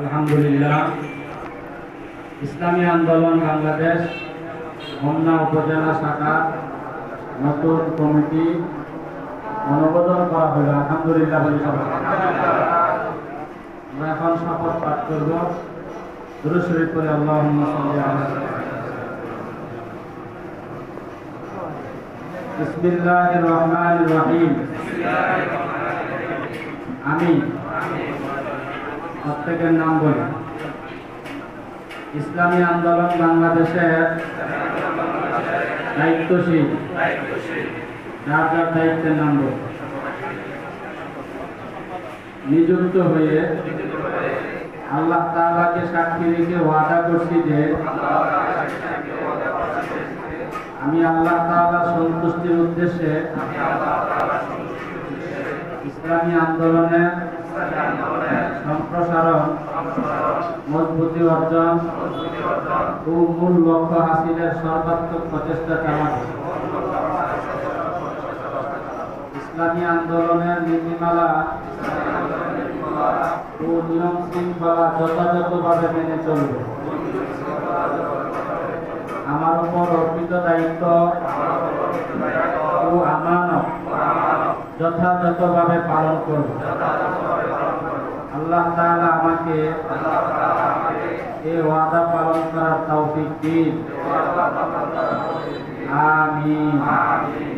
আলহামদুলিল্লাহ। ইসলামী আন্দোলন বাংলাদেশ হোমনা উপজেলা শাখা নতুন কমিটি অনুমোদন করা হলো। আলহামদুলিল্লাহ। আমরা এখন শপথ পাঠ করব। শরীফ করে আল্লাহুম্মা সাল্লি আলা বিসমিল্লাহির রহমানির রহিম। আমি প্রত্যেকের নাম বলি। ইসলামী আন্দোলন বাংলাদেশের দায়িত্বশীল। যার যার দায়িত্বের নাম বলি। নিযুক্ত হয়ে আল্লাহ তাআলাকে সাক্ষী রেখে ওয়াদা করছি যে, আমি আল্লাহ তাআলার সন্তুষ্টির উদ্দেশ্যে ইসলামী আন্দোলনের মজবুতি অর্জন ও মূল লক্ষ্য হাসিলের সর্বাত্মক প্রচেষ্টা চালাবো ইসলামী আন্দোলনের নীতিমালা ও নিয়ম শৃঙ্খলা যথাযথভাবে মেনে চলবে। আমার উপর অর্পিত দায়িত্ব ও আমানত যথাযথভাবে পালন করব। আল্লাহ তাআলা আমাকে এই ওয়াদা পালন করার তৌফিক দিন। আমিন।